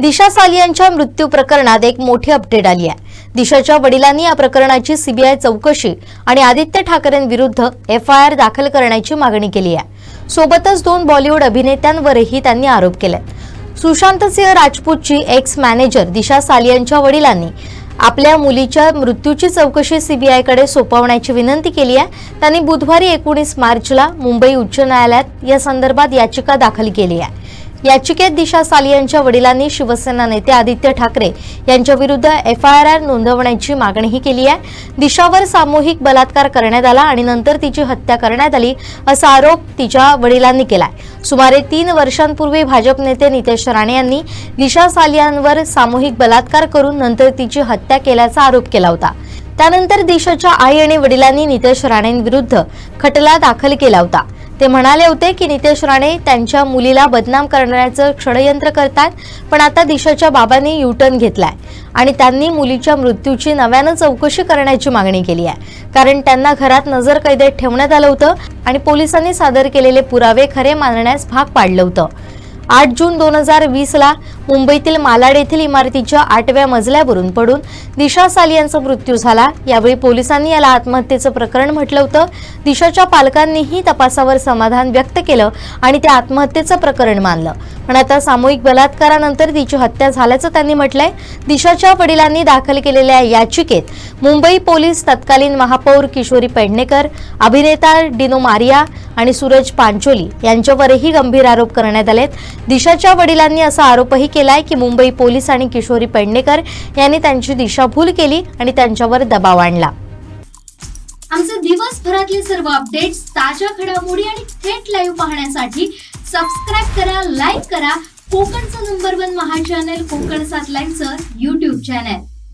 दिशा सालियांच्या मृत्यू प्रकरणात एक मोठी अपडेट आली आहे. दिशाच्या वडिलांनी या प्रकरणाची सीबीआय चौकशी आणि आदित्य ठाकरेंविरुद्ध एफ आय आर दाखल करण्याची मागणी केली आहे. सोबतच दोन बॉलिवूड अभिनेत्यांवरही त्यांनी आरोप केले. सुशांत सिंह राजपूतची एक्स मॅनेजर दिशा सालियांच्या वडिलांनी आपल्या मुलीच्या मृत्यूची चौकशी सीबीआयकडे सोपवण्याची विनंती केली आहे. त्यांनी बुधवारी एकोणीस मार्चला मुंबई उच्च न्यायालयात या संदर्भात याचिका दाखल केली आहे. याचिकेत दिशा सालियांच्या वडिलांनी शिवसेना नेते आदित्य ठाकरे यांच्याविरुद्ध एफ आय आर नोंदवण्याची मागणीही केली आहे. दिशावर सामूहिक बलात्कार करण्यात आला आणि नंतर तिची हत्या करण्यात आली असा आरोप तिच्या वडिलांनी केलाय. सुमारे तीन वर्षांपूर्वी भाजप नेते नितेश राणे यांनी दिशा सालियांवर सामूहिक बलात्कार करून नंतर तिची हत्या केल्याचा आरोप केला होता. त्यानंतर दिशाच्या आई आणि वडिलांनी नितेश राणेंविरुद्ध खटला दाखल केला होता. ते म्हणाले होते की नितेश राणे त्यांच्या मुलीला बदनाम करण्याचं षडयंत्र करतात पण आता दिशाच्या बाबांनी युटर्न घेतलाय आणि त्यांनी मुलीच्या मृत्यूची नव्यानं चौकशी करण्याची मागणी केली आहे. कारण त्यांना घरात नजर कैदेत ठेवण्यात आलं होतं आणि पोलिसांनी सादर केलेले पुरावे खरे मानण्यास भाग पाडलं होतं. आठ जून दोन हजार वीसला मुंबईतील मालाड येथील इमारतीच्या आठव्या मजल्यावरून पडून दिशा साली यांचा मृत्यू झाला. यावेळी पोलिसांनी याला आत्महत्येचं प्रकरण म्हटलं होतं. दिशाच्या पालकांनीही तपासावर समाधान व्यक्त केलं आणि ते आत्महत्येचं प्रकरण मानलं. पण आता सामूहिक बलात्कारानंतर तिची हत्या झाल्याचं त्यांनी म्हटलंय. दिशाच्या वडिलांनी दाखल केलेल्या याचिकेत मुंबई पोलीस तत्कालीन महापौर किशोरी पेडणेकर अभिनेता डिनो मारिया आणि सूरज पांचोली यांच्यावरही गंभीर आरोप करण्यात आलेत. दिशाच्या वडिलांनी असा आरोपही केलाय की मुंबई पोलीस आणि किशोरी पेडणेकर यांनी त्यांची दिशाभूल केली आणि त्यांच्यावर दबाव आणला. आमचे दिवसभरातले सर्व अपडेट्स ताज्या घडामोडी आणि थेट लाईव्ह पाहण्यासाठी सबस्क्राईब करा लाईक करा. कोकणचं नंबर वन महा चॅनल कोकण सात लाईव्हचं युट्यूब चॅनल